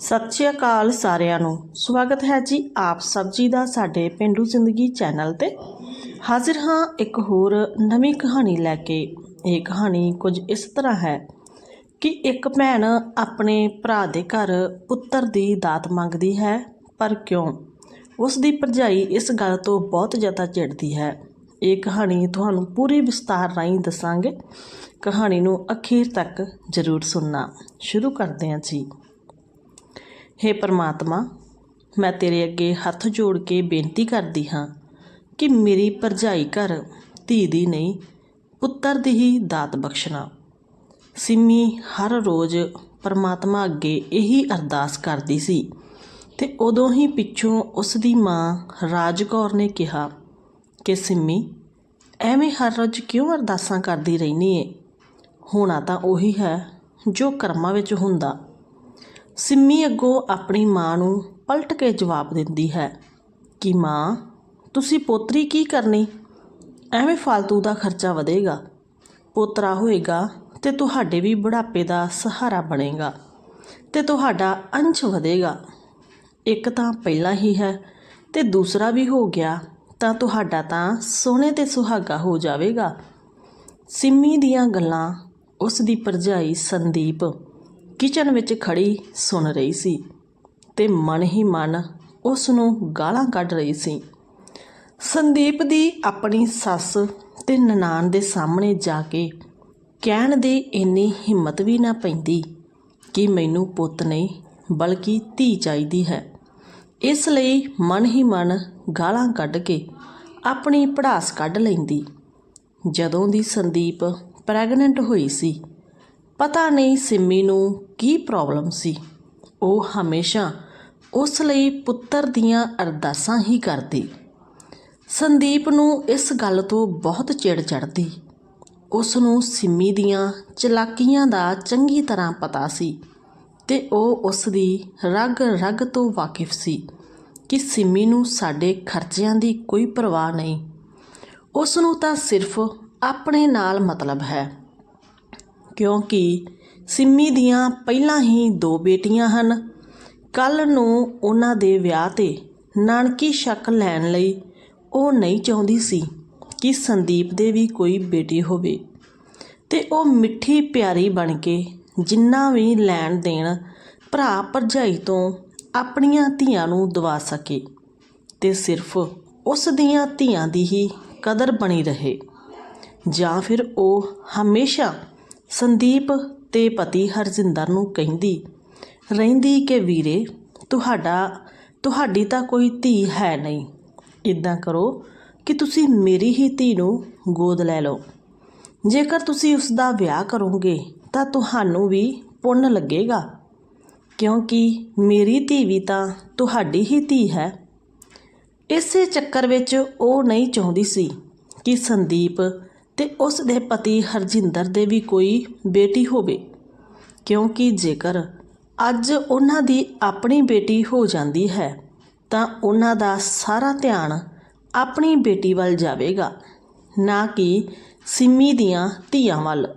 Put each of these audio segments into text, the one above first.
ਸਤਿ ਸ਼੍ਰੀ ਅਕਾਲ ਸਾਰਿਆਂ ਨੂੰ। ਸਵਾਗਤ ਹੈ ਜੀ ਆਪ ਸਬਜ਼ੀ ਦਾ ਸਾਡੇ ਪਿੰਡੂ ਜ਼ਿੰਦਗੀ ਚੈਨਲ ਤੇ। ਹਾਜ਼ਰ ਹਾਂ ਇੱਕ ਹੋਰ ਨਵੀਂ ਕਹਾਣੀ ਲੈ ਕੇ। ਇਹ ਕਹਾਣੀ ਕੁਝ ਇਸ ਤਰ੍ਹਾਂ ਹੈ ਕਿ ਇੱਕ ਭੈਣ ਆਪਣੇ ਭਰਾ ਦੇ ਘਰ ਪੁੱਤਰ ਦੀ ਦਾਤ ਮੰਗਦੀ ਹੈ, ਪਰ ਕਿਉਂ? ਉਸ ਦੀ ਭਰਜਾਈ ਇਸ ਗੱਲ ਤੋਂ ਬਹੁਤ ਜ਼ਿਆਦਾ ਚਿੜਦੀ ਹੈ। ਇਹ ਕਹਾਣੀ ਤੁਹਾਨੂੰ ਪੂਰੀ ਵਿਸਤਾਰ ਰਾਹੀਂ ਦੱਸਾਂਗੇ। ਕਹਾਣੀ ਨੂੰ ਅਖੀਰ ਤੱਕ ਜ਼ਰੂਰ ਸੁਣਨਾ। ਸ਼ੁਰੂ ਕਰਦੇ ਹਾਂ ਜੀ। ਹੇ ਪ੍ਰਮਾਤਮਾ, ਮੈਂ ਤੇਰੇ ਅੱਗੇ ਹੱਥ ਜੋੜ ਕੇ ਬੇਨਤੀ ਕਰਦੀ ਹਾਂ ਕਿ ਮੇਰੀ ਭਰਜਾਈ ਘਰ ਧੀ ਦੀ ਨਹੀਂ, ਪੁੱਤਰ ਦੀ ਹੀ ਦਾਤ ਬਖਸ਼ਣਾ। ਸਿੰਮੀ ਹਰ ਰੋਜ਼ ਪਰਮਾਤਮਾ ਅੱਗੇ ਇਹੀ ਅਰਦਾਸ ਕਰਦੀ ਸੀ ਤੇ ਉਦੋਂ ਹੀ ਪਿੱਛੋਂ ਉਸ ਦੀ ਮਾਂ ਰਾਜਕੌਰ ਨੇ ਕਿਹਾ ਕਿ ਸਿੰਮੀ, ਐਵੇਂ ਹਰ ਰੋਜ਼ ਕਿਉਂ ਅਰਦਾਸਾਂ ਕਰਦੀ ਰਹਿਨੀ ਏ? ਹੋਣਾ ਤਾਂ ਉਹੀ ਹੈ ਜੋ ਕਰਮਾਂ ਵਿੱਚ ਹੁੰਦਾ। ਸਿੰਮੀ ਅੱਗੋਂ ਆਪਣੀ ਮਾਂ ਨੂੰ ਪਲਟ ਕੇ ਜਵਾਬ ਦਿੰਦੀ ਹੈ ਕਿ ਮਾਂ, ਤੁਸੀਂ ਪੋਤਰੀ ਕੀ ਕਰਨੀ? ਐਵੇਂ ਫालतू ਦਾ ਖਰਚਾ ਵਧੇਗਾ। ਪੋਤਰਾ ਹੋਏਗਾ ਤੇ ਤੁਹਾਡੇ ਵੀ ਬੁਢਾਪੇ ਦਾ ਸਹਾਰਾ ਬਣੇਗਾ ਤੇ ਤੁਹਾਡਾ ਅੰਸ਼ ਵਧੇਗਾ। ਇੱਕ ਤਾਂ ਪਹਿਲਾ ਹੀ ਹੈ ਤੇ ਦੂਸਰਾ ਵੀ ਹੋ ਗਿਆ ਤਾਂ ਤੁਹਾਡਾ ਤਾਂ ਸੋਨੇ ਤੇ ਸੁਹਾਗਾ ਹੋ ਜਾਵੇਗਾ। ਸਿੰਮੀ ਦੀਆਂ ਗੱਲਾਂ, ਉਸ ਦੀ ਭਰਜਾਈ ਸੰਦੀਪ ਕਿਚਨ ਵਿੱਚ ਖੜੀ ਸੁਣ ਰਹੀ ਸੀ ਤੇ ਮਨ ਹੀ ਮਨ ਉਸ ਨੂੰ ਗਾਲਾਂ ਕੱਢ ਰਹੀ ਸੀ। ਸੰਦੀਪ ਦੀ ਆਪਣੀ ਸੱਸ ਤੇ ਨਨਾਣ ਦੇ ਸਾਹਮਣੇ ਜਾ ਕੇ ਕਹਿਣ ਦੀ ਇੰਨੀ ਹਿੰਮਤ ਵੀ ਨਾ ਪੈਂਦੀ ਕਿ ਮੈਨੂੰ ਪੁੱਤ ਨਹੀਂ, ਬਲਕਿ ਧੀ ਚਾਹੀਦੀ ਹੈ। ਇਸ ਲਈ ਮਨ ਹੀ ਮਨ ਗਾਲਾਂ ਕੱਢ ਕੇ ਆਪਣੀ ਪੜਾਸ ਕੱਢ ਲੈਂਦੀ। ਜਦੋਂ ਦੀ ਸੰਦੀਪ ਪ੍ਰੈਗਨੈਂਟ ਹੋਈ ਸੀ ਪਤਾ ਨਹੀਂ ਸਿੰਮੀ ਨੂੰ ਕੀ ਪ੍ਰੋਬਲਮ ਸੀ। ਉਹ ਹਮੇਸ਼ਾ ਉਸ ਲਈ ਪੁੱਤਰ ਦੀਆਂ ਅਰਦਾਸਾਂ ਹੀ ਕਰਦੀ। ਸੰਦੀਪ ਨੂੰ ਇਸ ਗੱਲ ਤੋਂ ਬਹੁਤ ਚਿੜ ਚੜਦੀ ਉਸ ਨੂੰ ਸਿੰਮੀ ਦੀਆਂ ਚਲਾਕੀਆਂ ਦਾ ਚੰਗੀ ਤਰ੍ਹਾਂ ਪਤਾ ਸੀ ਤੇ ਉਹ ਉਸ ਦੀ ਰਗ ਰਗ ਤੋਂ ਵਾਕਿਫ ਸੀ ਕਿ ਸਿੰਮੀ ਨੂੰ ਸਾਡੇ ਖਰਚਿਆਂ ਦੀ ਕੋਈ ਪਰਵਾਹ ਨਹੀਂ। ਉਸ ਨੂੰ ਤਾਂ ਸਿਰਫ ਆਪਣੇ ਨਾਲ ਮਤਲਬ ਹੈ। ਕਿਉਂਕਿ ਸਿੰਮੀ ਦੀਆਂ ਪਹਿਲਾਂ ਹੀ ਦੋ ਬੇਟੀਆਂ ਹਨ। ਕੱਲ ਨੂੰ ਉਹਨਾਂ ਦੇ ਵਿਆਹ ਤੇ ਨਾਨਕੀ ਸ਼ੱਕ ਲੈਣ ਲਈ ਉਹ ਨਹੀਂ ਚਾਹੁੰਦੀ ਸੀ ਕਿ ਸੰਦੀਪ ਦੇ ਵੀ ਕੋਈ ਬੇਟੀ ਹੋਵੇ ਤੇ ਉਹ ਮਿੱਠੀ ਪਿਆਰੀ ਬਣ ਕੇ ਜਿੰਨਾ ਵੀ ਲੈਣ ਦੇਣ ਭਰਾ ਭਰਜਾਈ ਤੋਂ ਆਪਣੀਆਂ ਧੀਆਂ ਨੂੰ ਦਵਾ ਸਕੇ ਤੇ ਸਿਰਫ ਉਸ ਦੀਆਂ ਧੀਆਂ ਦੀ ਹੀ ਕਦਰ ਬਣੀ ਰਹੇ ਜਾਂ ਫਿਰ ਉਹ ਹਮੇਸ਼ਾ ਸੰਦੀਪ ਤੇ ਪਤੀ ਹਰਜਿੰਦਰ ਨੂੰ ਕਹਿੰਦੀ, ਰਹਿੰਦੀ ਕਿ ਵੀਰੇ, ਤੁਹਾਡਾ, ਤੁਹਾਡੀ ਤਾਂ ਕੋਈ ਧੀ ਹੈ ਨਹੀਂ। ਇਦਾਂ ਕਰੋ ਕਿ ਤੁਸੀਂ ਮੇਰੀ ਹੀ ਧੀ ਨੂੰ ਗੋਦ ਲੈ ਲਓ। ਜੇਕਰ ਤੁਸੀਂ ਉਸ ਦਾ ਵਿਆਹ ਕਰੋਗੇ, ਤਾਂ ਤੁਹਾਨੂੰ ਵੀ ਪੁੰਨ ਲੱਗੇਗਾ। ਕਿਉਂਕਿ ਮੇਰੀ ਧੀ ਵੀ ਤਾਂ ਤੁਹਾਡੀ ਹੀ ਧੀ ਹੈ। ਇਸੇ ਚੱਕਰ ਵਿੱਚ ਉਹ ਨਹੀਂ ਚਾਹੁੰਦੀ ਸੀ ਕਿ ਸੰਦੀਪ ਤੇ ਉਸ ਦੇ ਪਤੀ ਹਰਜਿੰਦਰ ਦੇ ਵੀ ਕੋਈ ਬੇਟੀ ਹੋਵੇ। ਕਿਉਂਕਿ ਜੇਕਰ ਅੱਜ ਉਹਨਾਂ ਦੀ ਆਪਣੀ ਬੇਟੀ ਹੋ ਜਾਂਦੀ ਹੈ, ਤਾਂ ਉਹਨਾਂ ਦਾ ਸਾਰਾ ਧਿਆਨ ਆਪਣੀ ਬੇਟੀ ਵੱਲ ਜਾਵੇਗਾ, ਨਾ ਕਿ ਸਿੰਮੀ ਦੀਆਂ ਧੀਆਂ ਵੱਲ।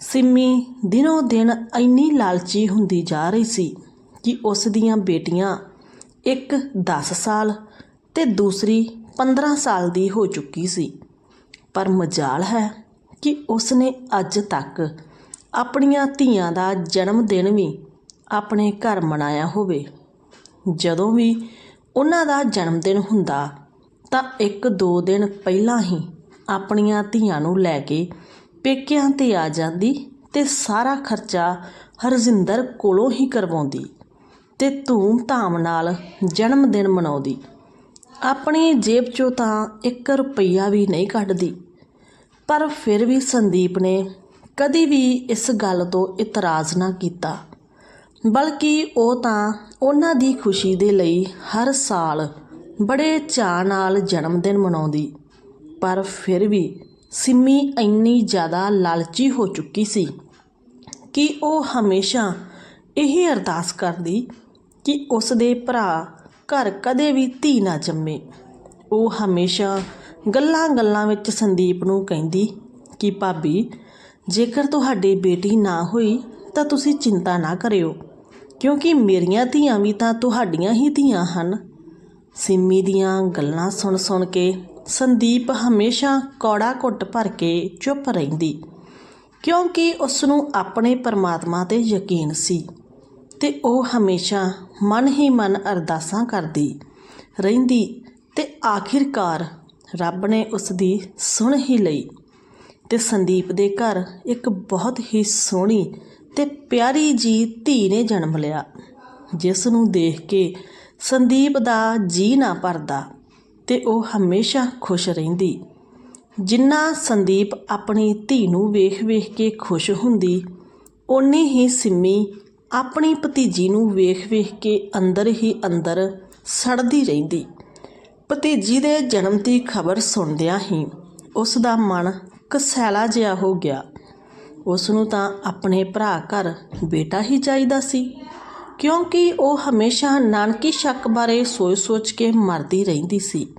ਸਿੰਮੀ ਦਿਨੋਂ ਦਿਨ ਇੰਨੀ ਲਾਲਚੀ ਹੁੰਦੀ ਜਾ ਰਹੀ ਸੀ ਕਿ ਉਸ ਦੀਆਂ ਬੇਟੀਆਂ ਇੱਕ 10 ਸਾਲ ਤੇ ਦੂਸਰੀ 15 ਸਾਲ ਦੀ ਹੋ ਚੁੱਕੀ ਸੀ। ਪਰ ਮਜਾਲ ਹੈ ਕਿ ਉਸ ਨੇ ਅੱਜ ਤੱਕ ਆਪਣੀਆਂ ਧੀਆਂ ਦਾ ਜਨਮ ਦਿਨ ਵੀ ਆਪਣੇ ਘਰ ਮਨਾਇਆ ਹੋਵੇ। ਜਦੋਂ ਵੀ ਉਹਨਾਂ ਦਾ ਜਨਮ ਦਿਨ ਹੁੰਦਾ, ਤਾਂ ਇੱਕ ਦੋ ਦਿਨ ਪਹਿਲਾਂ ਹੀ ਆਪਣੀਆਂ ਧੀਆਂ ਨੂੰ ਲੈ ਕੇ ਪੇਕਿਆਂ ਤੇ ਆ ਜਾਂਦੀ ਤੇ ਸਾਰਾ ਖਰਚਾ ਹਰਜਿੰਦਰ ਕੋਲੋਂ ਹੀ ਕਰਵਾਉਂਦੀ ਤੇ ਧੂਮ ਧਾਮ ਨਾਲ ਜਨਮ ਦਿਨ ਮਨਾਉਂਦੀ। ਆਪਣੀ ਜੇਬ 'ਚੋਂ ਤਾਂ 1 ਰੁਪਈਆ ਵੀ ਨਹੀਂ ਕੱਢਦੀ। ਪਰ ਫਿਰ ਵੀ ਸੰਦੀਪ ਨੇ ਕਦੀ ਵੀ ਇਸ ਗੱਲ ਤੋਂ ਇਤਰਾਜ਼ ਨਾ ਕੀਤਾ। ਬਲਕਿ ਉਹ ਤਾਂ ਉਹਨਾਂ ਦੀ ਖੁਸ਼ੀ ਦੇ ਲਈ ਹਰ ਸਾਲ ਬੜੇ ਚਾਅ ਨਾਲ ਜਨਮ ਦਿਨ ਮਨਾਉਂਦੀ, ਪਰ ਫਿਰ ਵੀ ਸਿੰਮੀ ਇੰਨੀ ਜ਼ਿਆਦਾ ਲਾਲਚੀ ਹੋ ਚੁੱਕੀ ਸੀ ਕਿ ਉਹ ਹਮੇਸ਼ਾ ਇਹ ਅਰਦਾਸ ਕਰਦੀ ਕਿ ਉਸ ਦੇ ਭਰਾ ਘਰ ਕਦੇ ਵੀ ਧੀ ਨਾ ਜੰਮੇ। ਉਹ ਹਮੇਸ਼ਾ ਗੱਲਾਂ-ਗੱਲਾਂ ਵਿੱਚ ਸੰਦੀਪ ਨੂੰ ਕਹਿੰਦੀ ਕਿ ਭਾਬੀ, ਜੇਕਰ ਤੁਹਾਡੀ ਬੇਟੀ ਨਾ ਹੋਈ, ਤਾਂ ਤੁਸੀਂ ਚਿੰਤਾ ਨਾ ਕਰਿਓ, ਕਿਉਂਕਿ ਮੇਰੀਆਂ ਧੀਆਂ ਵੀ ਤਾਂ ਤੁਹਾਡੀਆਂ ਹੀ ਧੀਆਂ ਹਨ। ਸਿੰਮੀ ਦੀਆਂ ਗੱਲਾਂ ਸੁਣ ਸੁਣ ਕੇ ਸੰਦੀਪ ਹਮੇਸ਼ਾ ਕੌੜਾ ਘੁੱਟ ਭਰ ਕੇ ਚੁੱਪ ਰਹਿੰਦੀ, ਕਿਉਂਕਿ ਉਸ ਨੂੰ ਆਪਣੇ ਪਰਮਾਤਮਾ ਤੇ ਯਕੀਨ ਸੀ ਤੇ ਉਹ ਹਮੇਸ਼ਾ ਮਨ ਹੀ ਮਨ ਅਰਦਾਸਾਂ ਕਰਦੀ ਰਹਿੰਦੀ ਤੇ ਆਖਿਰਕਾਰ ਰੱਬ ਨੇ ਉਸ ਦੀ ਸੁਣ ਹੀ ਲਈ ਤੇ ਸੰਦੀਪ ਦੇ ਘਰ ਇੱਕ ਬਹੁਤ ਹੀ ਸੋਹਣੀ ਤੇ ਪਿਆਰੀ ਜੀ ਧੀ ਨੇ ਜਨਮ ਲਿਆ, ਜਿਸ ਨੂੰ ਦੇਖ ਕੇ ਸੰਦੀਪ ਦਾ ਜੀ ਨਾ ਭਰਦਾ ਤੇ ਉਹ ਹਮੇਸ਼ਾ ਖੁਸ਼ ਰਹਿੰਦੀ। ਜਿੰਨਾ ਸੰਦੀਪ ਆਪਣੀ ਧੀ ਨੂੰ ਵੇਖ-ਵੇਖ ਕੇ ਖੁਸ਼ ਹੁੰਦੀ, ਓਨੀ ਹੀ ਸਿੰਮੀ ਆਪਣੀ ਭਤੀਜੀ ਨੂੰ ਵੇਖ-ਵੇਖ ਕੇ ਅੰਦਰ ਹੀ ਅੰਦਰ ਸੜਦੀ ਰਹਿੰਦੀ। ਭਤੀਜੀ ਦੇ ਜਨਮ ਦੀ ਖਬਰ ਸੁਣਦਿਆਂ ਹੀ ਉਸ ਦਾ ਮਨ ਕਸੈਲਾ ਜਿਹਾ ਹੋ ਗਿਆ। ਉਸ ਨੂੰ ਤਾਂ ਆਪਣੇ ਭਰਾ ਘਰ ਬੇਟਾ ਹੀ ਚਾਹੀਦਾ ਸੀ, ਕਿਉਂਕਿ ਉਹ ਹਮੇਸ਼ਾ ਨਾਨਕੀ ਸ਼ੱਕ ਬਾਰੇ ਸੋਚ-ਸੋਚ ਕੇ ਮਰਦੀ ਰਹਿੰਦੀ ਸੀ।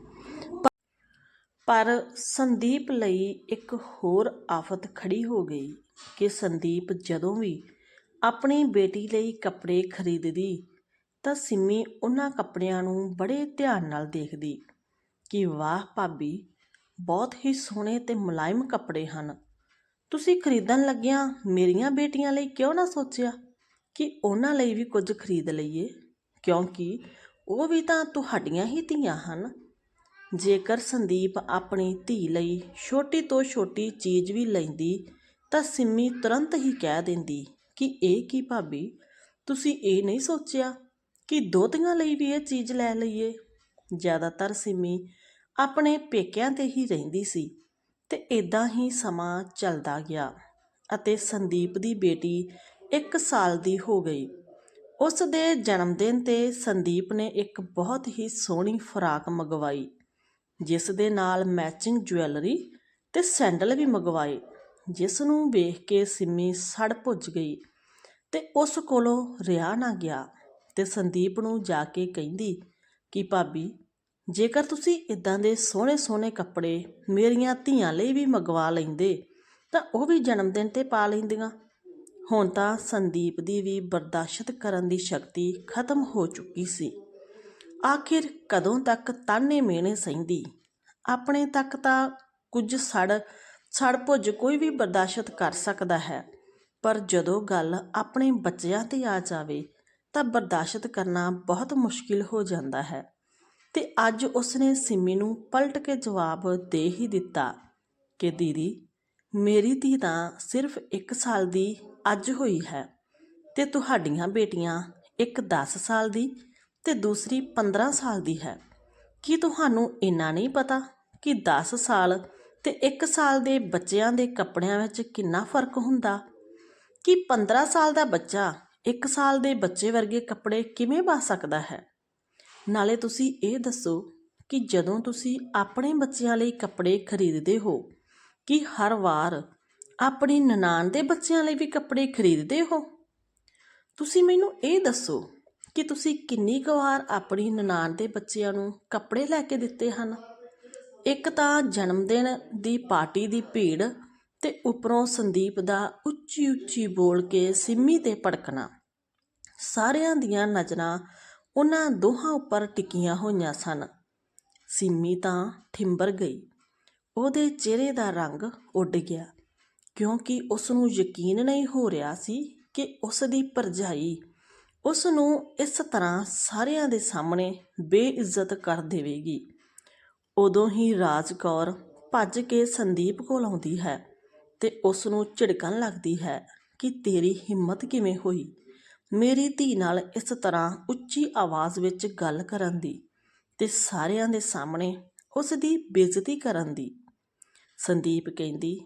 ਪਰ ਸੰਦੀਪ ਲਈ ਇੱਕ ਹੋਰ ਆਫਤ ਖੜੀ ਹੋ ਗਈ ਕਿ ਸੰਦੀਪ ਜਦੋਂ ਵੀ ਆਪਣੀ ਬੇਟੀ ਲਈ ਕੱਪੜੇ ਖਰੀਦਦੀ ਤਾਂ ਸਿੰਮੀ ਉਹਨਾਂ ਕੱਪੜਿਆਂ ਨੂੰ ਬੜੇ ਧਿਆਨ ਨਾਲ ਦੇਖਦੀ ਕਿ ਵਾਹ ਭਾਬੀ, ਬਹੁਤ ਹੀ ਸੋਹਣੇ ਤੇ ਮੁਲਾਇਮ ਕੱਪੜੇ ਹਨ। ਤੁਸੀਂ ਖਰੀਦਣ ਲੱਗਿਆਂ ਮੇਰੀਆਂ ਬੇਟੀਆਂ ਲਈ ਕਿਉਂ ਨਾ ਸੋਚਿਆ ਕਿ ਉਹਨਾਂ ਲਈ ਵੀ ਕੁਝ ਖਰੀਦ ਲਈਏ? ਕਿਉਂਕਿ ਉਹ ਵੀ ਤਾਂ ਤੁਹਾਡੀਆਂ ਹੀ ਧੀਆਂ ਹਨ। ਜੇਕਰ ਸੰਦੀਪ ਆਪਣੀ ਧੀ ਲਈ ਛੋਟੀ ਤੋਂ ਛੋਟੀ ਚੀਜ਼ ਵੀ ਲੈਂਦੀ, ਤਾਂ ਸਿੰਮੀ ਤੁਰੰਤ ਹੀ ਕਹਿ ਦਿੰਦੀ ਕਿ ਇਹ ਕੀ ਭਾਬੀ, ਤੁਸੀਂ ਇਹ ਨਹੀਂ ਸੋਚਿਆ ਕਿ ਦੋਤੀਆਂ ਲਈ ਵੀ ਇਹ ਚੀਜ਼ ਲੈ ਲਈਏ। ਜ਼ਿਆਦਾਤਰ ਸਿੰਮੀ ਆਪਣੇ ਪੇਕਿਆਂ ਤੇ ਹੀ ਰਹਿੰਦੀ ਸੀ ਤੇ ਇਦਾਂ ਹੀ ਸਮਾਂ ਚੱਲਦਾ ਗਿਆ ਅਤੇ ਸੰਦੀਪ ਦੀ ਬੇਟੀ 1 ਸਾਲ ਦੀ ਹੋ ਗਈ। ਉਸ ਦੇ ਜਨਮ ਦਿਨ ਤੇ ਸੰਦੀਪ ਨੇ ਇੱਕ ਬਹੁਤ ਹੀ ਸੋਹਣੀ ਫਰਾਕ ਮੰਗਵਾਈ, ਜਿਸ ਦੇ ਨਾਲ ਮੈਚਿੰਗ ਜੁਐਲਰੀ ਤੇ ਸੈਂਡਲ ਵੀ ਮੰਗਵਾਏ, ਜਿਸ ਨੂੰ ਵੇਖ ਕੇ ਸਿੰਮੀ ਸੜ ਭੁੱਜ ਗਈ ਤੇ ਉਸ ਕੋਲੋਂ ਰਿਹਾ ਨਾ ਗਿਆ। ਤੇ ਸੰਦੀਪ ਨੂੰ ਜਾ ਕੇ ਕਹਿੰਦੀ ਕਿ ਭਾਬੀ, ਜੇਕਰ ਤੁਸੀਂ ਇਦਾਂ ਦੇ ਸੋਹਣੇ ਸੋਹਣੇ ਕੱਪੜੇ ਮੇਰੀਆਂ ਧੀਆਂ ਲਈ ਵੀ ਮੰਗਵਾ ਲੈਂਦੇ, ਤਾਂ ਉਹ ਵੀ ਜਨਮ ਦਿਨ ਤੇ ਪਾ ਲੈਂਦੀਆਂ। ਹੁਣ ਤਾਂ ਸੰਦੀਪ ਦੀ ਵੀ ਬਰਦਾਸ਼ਤ ਕਰਨ ਦੀ ਸ਼ਕਤੀ ਖਤਮ ਹੋ ਚੁੱਕੀ ਸੀ। ਆਖਿਰ ਕਦੋਂ ਤੱਕ ਤਾਨੇ ਮਿਹਣੇ ਸਹਿੰਦੀ? ਆਪਣੇ ਤੱਕ ਤਾਂ ਕੁਝ ਸੜ ਸੜ ਭੁੱਜ ਕੋਈ ਵੀ ਬਰਦਾਸ਼ਤ ਕਰ ਸਕਦਾ ਹੈ, ਪਰ ਜਦੋਂ ਗੱਲ ਆਪਣੇ ਬੱਚਿਆਂ ਤੇ ਆ ਜਾਵੇ ਤਾਂ ਬਰਦਾਸ਼ਤ ਕਰਨਾ ਬਹੁਤ ਮੁਸ਼ਕਿਲ ਹੋ ਜਾਂਦਾ ਹੈ। ਤੇ ਅੱਜ ਉਸਨੇ ਸਿੰਮੀ ਨੂੰ ਪਲਟ ਕੇ ਜਵਾਬ ਦੇ ਹੀ ਦਿੱਤਾ ਕਿ, ਦੀਦੀ, ਮੇਰੀ ਧੀ ਤਾਂ ਸਿਰਫ 1 ਸਾਲ ਦੀ ਅੱਜ ਹੋਈ ਹੈ ਤੇ ਤੁਹਾਡੀਆਂ ਬੇਟੀਆਂ ਇੱਕ 10 ਸਾਲ ਦੀ ਤੇ ਦੂਸਰੀ 15 ਸਾਲ ਦੀ ਹੈ। ਕੀ ਤੁਹਾਨੂੰ ਇੰਨਾ ਨਹੀਂ ਪਤਾ ਕਿ 10 ਸਾਲ ਤੇ 1 ਸਾਲ ਦੇ ਬੱਚਿਆਂ ਦੇ ਕੱਪੜਿਆਂ ਵਿੱਚ ਕਿੰਨਾ ਫ਼ਰਕ ਹੁੰਦਾ? ਕਿ 15 ਸਾਲ ਦਾ ਬੱਚਾ 1 ਸਾਲ ਦੇ ਬੱਚੇ ਵਰਗੇ ਕੱਪੜੇ ਕਿਵੇਂ ਪਾ ਸਕਦਾ ਹੈ? ਨਾਲੇ ਤੁਸੀਂ ਇਹ ਦੱਸੋ ਕਿ ਜਦੋਂ ਤੁਸੀਂ ਆਪਣੇ ਬੱਚਿਆਂ ਲਈ ਕੱਪੜੇ ਖਰੀਦਦੇ ਹੋ, ਕਿ ਹਰ ਵਾਰ ਆਪਣੀ ਨਨਾਣ ਦੇ ਬੱਚਿਆਂ ਲਈ ਵੀ ਕੱਪੜੇ ਖਰੀਦਦੇ ਹੋ? ਤੁਸੀਂ ਮੈਨੂੰ ਇਹ ਦੱਸੋ ਕਿ ਤੁਸੀਂ ਕਿੰਨੀ ਕੁ ਵਾਰ ਆਪਣੀ ਨਨਾਣ ਦੇ ਬੱਚਿਆਂ ਨੂੰ ਕੱਪੜੇ ਲੈ ਕੇ ਦਿੱਤੇ ਹਨ? ਇੱਕ ਤਾਂ ਜਨਮ ਦਿਨ ਦੀ ਪਾਰਟੀ ਦੀ ਭੀੜ ਤੇ ਉੱਪਰੋਂ ਸੰਦੀਪ ਦਾ ਉੱਚੀ ਉੱਚੀ ਬੋਲ ਕੇ ਸਿੰਮੀ ਤੇ ਭੜਕਣਾ। ਸਾਰਿਆਂ ਦੀਆਂ ਨਜ਼ਰਾਂ ਉਹਨਾਂ ਦੋਹਾਂ ਉੱਪਰ ਟਿਕੀਆਂ ਹੋਈਆਂ ਸਨ। ਸਿੰਮੀ ਤਾਂ ਠਿੰਬਰ ਗਈ। ਉਹਦੇ ਚਿਹਰੇ ਦਾ ਰੰਗ ਉੱਡ ਗਿਆ, ਕਿਉਂਕਿ ਉਸ ਨੂੰ ਯਕੀਨ ਨਹੀਂ ਹੋ ਰਿਹਾ ਸੀ ਕਿ ਉਸ ਦੀ ਭਰਜਾਈ ਉਸ ਨੂੰ ਇਸ ਤਰ੍ਹਾਂ ਸਾਰਿਆਂ ਦੇ ਸਾਹਮਣੇ ਬੇਇੱਜ਼ਤ ਕਰ ਦੇਵੇਗੀ। ਉਦੋਂ ਹੀ ਰਾਜ ਕੌਰ ਭੱਜ ਕੇ ਸੰਦੀਪ ਕੋਲ ਆਉਂਦੀ ਹੈ। ਤੇ ਉਸ ਨੂੰ ਝਿੜਕਣ ਲੱਗਦੀ ਹੈ ਕਿ ਤੇਰੀ ਹਿੰਮਤ ਕਿਵੇਂ ਹੋਈ? ਮੇਰੀ ਧੀ ਨਾਲ ਇਸ ਤਰ੍ਹਾਂ ਉੱਚੀ ਆਵਾਜ਼ ਵਿੱਚ ਗੱਲ ਕਰਨ ਦੀ ਤੇ ਸਾਰਿਆਂ ਦੇ ਸਾਹਮਣੇ ਉਸ ਦੀ ਬੇਇੱਜ਼ਤੀ ਕਰਨ ਦੀ। ਸੰਦੀਪ ਕਹਿੰਦੀ,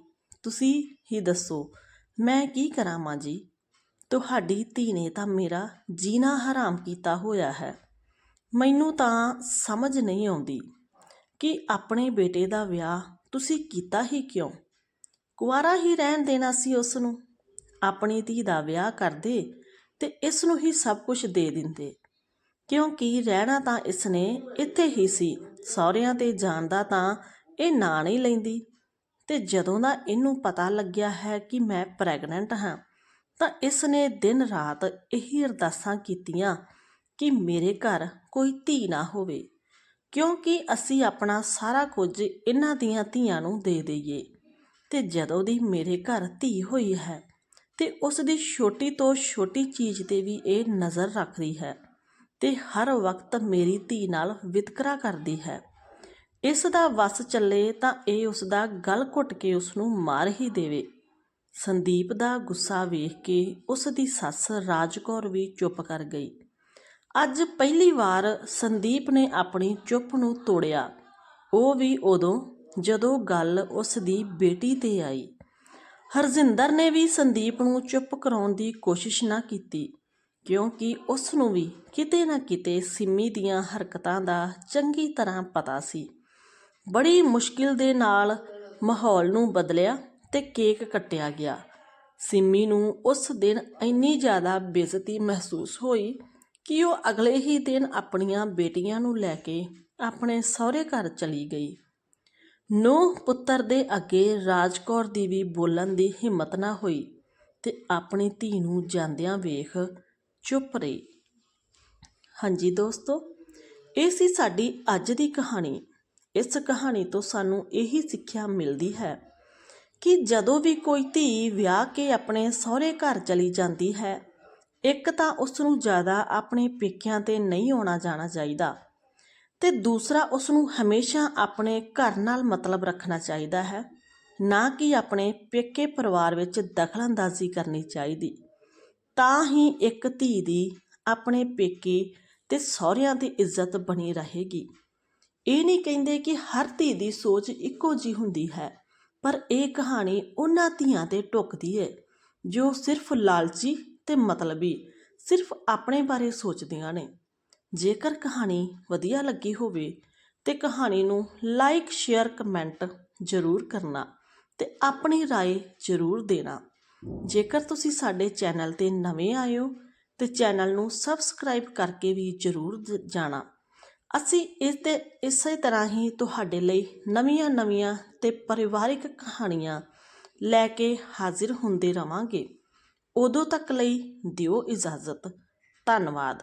ਤੁਸੀਂ ਹੀ ਦੱਸੋ, ਮੈਂ ਕੀ ਕਰਾਂ ਮਾਂ ਜੀ? ਤੁਹਾਡੀ ਧੀ ਨੇ ਤਾਂ ਮੇਰਾ ਜੀਣਾ ਹਰਾਮ ਕੀਤਾ ਹੋਇਆ ਹੈ। ਮੈਨੂੰ ਤਾਂ ਸਮਝ ਨਹੀਂ ਆਉਂਦੀ ਕਿ ਆਪਣੇ ਬੇਟੇ ਦਾ ਵਿਆਹ ਤੁਸੀਂ ਕੀਤਾ ਹੀ ਕਿਉਂ? ਕੁਆਰਾ ਹੀ ਰਹਿਣ ਦੇਣਾ ਸੀ ਉਸ ਨੂੰ ਆਪਣੀ ਧੀ ਦਾ ਵਿਆਹ ਕਰਦੇ ਤੇ ਇਸ ਨੂੰ ਹੀ ਸਭ ਕੁਝ ਦੇ ਦਿੰਦੇ। ਕਿਉਂਕਿ ਰਹਿਣਾ ਤਾਂ ਇਸ ਨੇ ਇੱਥੇ ਹੀ ਸੀ, ਸਹੁਰਿਆਂ ਤੇ ਜਾਣਦਾ ਤਾਂ ਇਹ ਨਾਂ ਨਹੀਂ ਲੈਂਦੀ। ਤੇ ਜਦੋਂ ਦਾ ਇਹਨੂੰ ਪਤਾ ਲੱਗਿਆ ਹੈ ਕਿ ਮੈਂ ਪ੍ਰੈਗਨੈਂਟ ਹਾਂ, ਤਾਂ ਇਸ ਨੇ ਦਿਨ ਰਾਤ ਇਹੀ ਅਰਦਾਸਾਂ ਕੀਤੀਆਂ ਕਿ ਮੇਰੇ ਘਰ ਕੋਈ ਧੀ ਨਾ ਹੋਵੇ, ਕਿਉਂਕਿ ਅਸੀਂ ਆਪਣਾ ਸਾਰਾ ਕੁਝ ਇਹਨਾਂ ਦੀਆਂ ਧੀਆਂ ਨੂੰ ਦੇ ਦਈਏ। ਤੇ ਜਦੋਂ ਦੀ ਮੇਰੇ ਘਰ ਧੀ ਹੋਈ ਹੈ ਅਤੇ ਉਸ ਦੀ ਛੋਟੀ ਤੋਂ ਛੋਟੀ ਚੀਜ਼ ਤੇ ਵੀ ਇਹ ਨਜ਼ਰ ਰੱਖਦੀ ਹੈ ਅਤੇ ਹਰ ਵਕਤ ਮੇਰੀ ਧੀ ਨਾਲ ਵਿਤਕਰਾ ਕਰਦੀ ਹੈ। ਇਸ ਦਾ ਵਸ ਚੱਲੇ ਤਾਂ ਇਹ ਉਸ ਦਾ ਗਲ ਘੁੱਟ ਕੇ ਉਸ ਨੂੰ ਮਾਰ ਹੀ ਦੇਵੇ। ਸੰਦੀਪ ਦਾ ਗੁੱਸਾ ਵੇਖ ਕੇ ਉਸ ਦੀ ਸੱਸ ਰਾਜਕੌਰ ਵੀ ਚੁੱਪ ਕਰ ਗਈ। ਅੱਜ ਪਹਿਲੀ ਵਾਰ ਸੰਦੀਪ ਨੇ ਆਪਣੀ ਚੁੱਪ ਨੂੰ ਤੋੜਿਆ। ਉਹ ਵੀ ਉਦੋਂ ਜਦੋਂ ਗੱਲ ਉਸ ਦੀ ਬੇਟੀ ਤੇ ਆਈ, ਹਰਜਿੰਦਰ ਨੇ ਵੀ ਸੰਦੀਪ ਨੂੰ ਚੁੱਪ ਕਰਾਉਣ ਦੀ ਕੋਸ਼ਿਸ਼ ਨਾ ਕੀਤੀ, ਕਿਉਂਕਿ ਉਸ ਨੂੰ ਵੀ ਕਿਤੇ ਨਾ ਕਿਤੇ ਸਿੰਮੀ ਦੀਆਂ ਹਰਕਤਾਂ ਦਾ ਚੰਗੀ ਤਰ੍ਹਾਂ ਪਤਾ ਸੀ। ਬੜੀ ਮੁਸ਼ਕਿਲ ਦੇ ਨਾਲ ਮਾਹੌਲ ਨੂੰ ਬਦਲਿਆ ਤੇ ਕੇਕ ਕੱਟਿਆ ਗਿਆ। ਸਿੰਮੀ ਨੂੰ ਉਸ ਦਿਨ ਇੰਨੀ ਜ਼ਿਆਦਾ ਬੇਇੱਜ਼ਤੀ ਮਹਿਸੂਸ ਹੋਈ ਕਿ ਉਹ ਅਗਲੇ ਹੀ ਦਿਨ ਆਪਣੀਆਂ ਬੇਟੀਆਂ ਨੂੰ ਲੈ ਕੇ ਆਪਣੇ ਸਹੁਰੇ ਘਰ ਚਲੀ ਗਈ। ਨੂੰਹ ਪੁੱਤਰ ਦੇ ਅੱਗੇ ਰਾਜ ਕੌਰ ਦੀ ਵੀ ਬੋਲਣ ਦੀ ਹਿੰਮਤ ਨਾ ਹੋਈ ਤੇ ਆਪਣੀ ਧੀ ਨੂੰ ਜਾਂਦਿਆਂ ਵੇਖ ਚੁੱਪ ਰਹੀ। ਹਾਂਜੀ ਦੋਸਤੋ, ਇਹ ਸੀ ਸਾਡੀ ਅੱਜ ਦੀ ਕਹਾਣੀ। ਇਸ ਕਹਾਣੀ ਤੋਂ ਸਾਨੂੰ ਇਹੀ ਸਿੱਖਿਆ ਮਿਲਦੀ ਹੈ ਕਿ ਜਦੋਂ ਵੀ ਕੋਈ ਧੀ ਵਿਆਹ ਕੇ ਆਪਣੇ ਸਹੁਰੇ ਘਰ ਚਲੀ ਜਾਂਦੀ ਹੈ, ਇੱਕ ਤਾਂ ਉਸ ਨੂੰ ਜ਼ਿਆਦਾ ਆਪਣੇ ਪੇਕਿਆਂ ਤੇ ਨਹੀਂ ਆਉਣਾ ਜਾਣਾ ਚਾਹੀਦਾ। ਤੇ ਦੂਸਰਾ ਉਸ ਨੂੰ ਹਮੇਸ਼ਾ ਆਪਣੇ ਘਰ ਨਾਲ ਮਤਲਬ ਰੱਖਣਾ ਚਾਹੀਦਾ ਹੈ, ਨਾ ਕਿ ਆਪਣੇ ਪੇਕੇ ਪਰਿਵਾਰ ਵਿੱਚ ਦਖਲਅੰਦਾਜ਼ੀ ਕਰਨੀ ਚਾਹੀਦੀ। ਤਾਂ ਹੀ ਇੱਕ ਧੀ ਦੀ ਆਪਣੇ ਪੇਕੇ ਤੇ ਸਹੁਰਿਆਂ ਦੀ ਇੱਜ਼ਤ ਬਣੀ ਰਹੇਗੀ। ਇਹ ਨਹੀਂ ਕਹਿੰਦੇ ਕਿ ਹਰ ਧੀ ਦੀ ਸੋਚ ਇੱਕੋ ਜੀ ਹੁੰਦੀ ਹੈ, ਪਰ ਇਹ ਕਹਾਣੀ ਉਹਨਾਂ ਧੀਆਂ ਤੇ ਟੁਕਦੀ ਹੈ ਜੋ ਸਿਰਫ ਲਾਲਚੀ ਤੇ ਮਤਲਬੀ ਸਿਰਫ ਆਪਣੇ ਬਾਰੇ ਸੋਚਦੀਆਂ ਨੇ। ਜੇਕਰ ਕਹਾਣੀ ਵਧੀਆ ਲੱਗੀ ਹੋਵੇ ਤੇ ਕਹਾਣੀ ਨੂੰ ਲਾਈਕ ਸ਼ੇਅਰ ਕਮੈਂਟ ਜ਼ਰੂਰ ਕਰਨਾ ਤੇ ਆਪਣੀ رائے ਜ਼ਰੂਰ ਦੇਣਾ ਜੇਕਰ ਤੁਸੀਂ ਸਾਡੇ ਚੈਨਲ ਤੇ ਨਵੇਂ ਆਏ ਹੋ ਤੇ ਚੈਨਲ ਨੂੰ ਸਬਸਕ੍ਰਾਈਬ ਕਰਕੇ ਵੀ ਜ਼ਰੂਰ ਜ- ਜਾਣਾ ਅਸੀਂ ਇਸ ਤੇ ਇਸੇ ਤਰ੍ਹਾਂ ਹੀ ਤੁਹਾਡੇ ਲਈ ਨਵੀਆਂ-ਨਵੀਆਂ ਤੇ ਪਰਿਵਾਰਿਕ ਕਹਾਣੀਆਂ ਲੈ ਕੇ ਹਾਜ਼ਰ ਹੁੰਦੇ ਰਵਾਂਗੇ ਉਦੋਂ ਤੱਕ ਲਈ ਦਿਓ ਇਜਾਜ਼ਤ ਧੰਨਵਾਦ